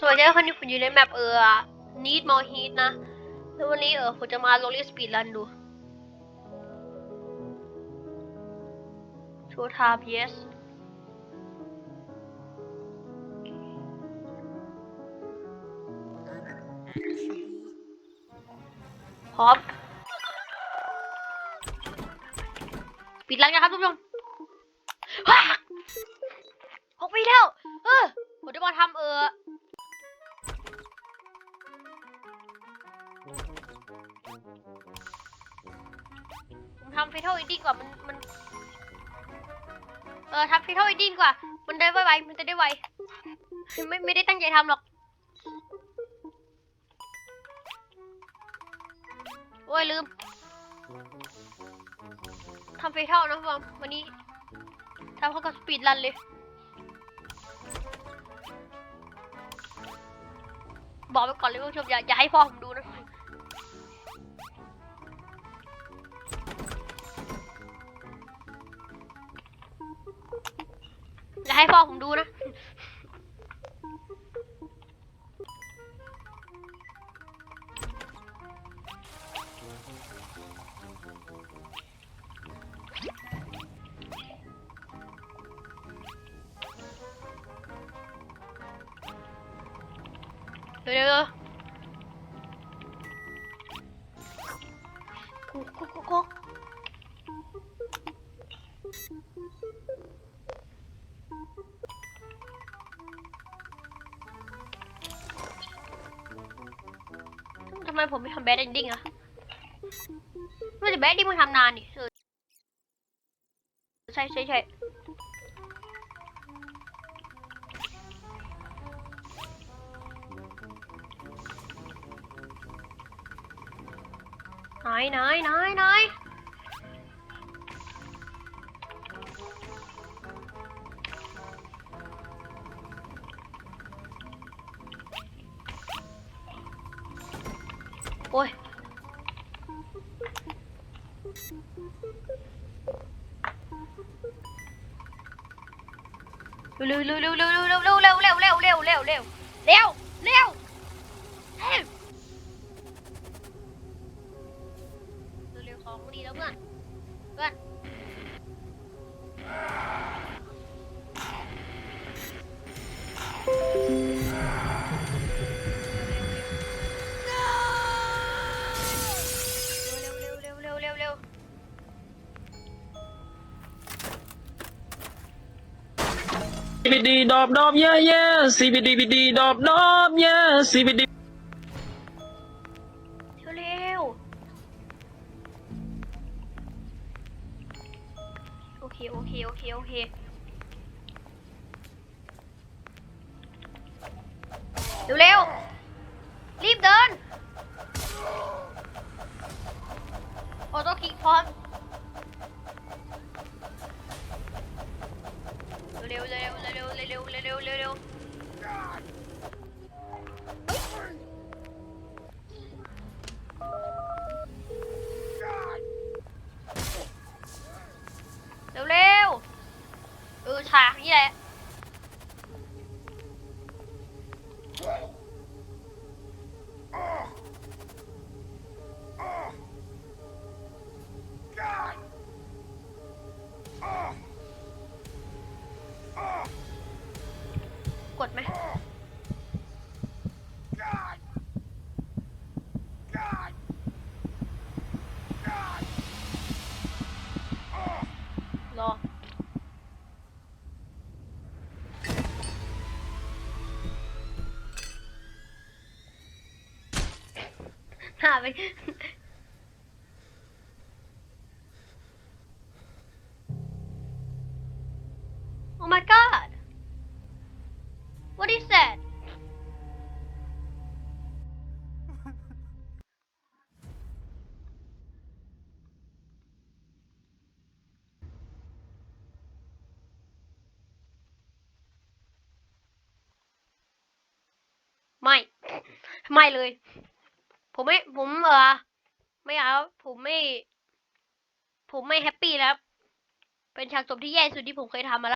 สวัสดีคนนี้ผมอยู่ในแมปเออ Need More Heat นะ แล้ววันนี้เออผมจะมาลงเรียสปีดรันดู Show time yes พร้อมปิดรันกันครับทุกผู้ชมว้าหกปีแล้ว เออผมจะมาทำเออ ทำฟิท a ลอินดิ้งก่อนมันมัน เออทำฟิท a ลอินดิ้งกว่า มันได้ไวๆมันจะได้ไวไม่ไม่ได้ตั้งใจทำหรอกโอ้ยลืมทำฟิท a ลนะฟอมวันนี้ทำเข้ากับสปีดรันเลย บอกไปก่อนเลยคุณผู้ชมอย่าอย่าให้พ่อผมดู ให้พ่อผมดูนะเร็วๆกุ๊กกุ๊กกุ๊กกุ๊ก ทำไมผมไม่ทำแบดเอนดิ้งอะไม่แต่แบดดิ้งมันทำนานนี่ใช่ใช่ใช่ไหนไหนไหนไหน อ้ยเร็วเร็วเร็วเร็วเร็วเร็วเร็วเร็วเร็วเร็วเร็วเร็วเร็วเร็วเร็วเร็วของดีแล้วเพื่อนเพื่อน CBD ดอบดอบเย่เย่ CBD BD ดอบดอบเย่ CBD เร็วโอเคโอเคโอเคโอเคเร็วเร็วรีบเดินออโต้คลิกพร้อมเร็วเร็วเร็ว Whoa. หาไป Oh my god What is that ไม่ ไม่เลย ผมไม่ ผมเออไม่เอา ผมไม่ ผมไม่แฮปปี้แล้ว เป็นฉากจบที่แย่สุดที่ผมเคยทำมาแล้ว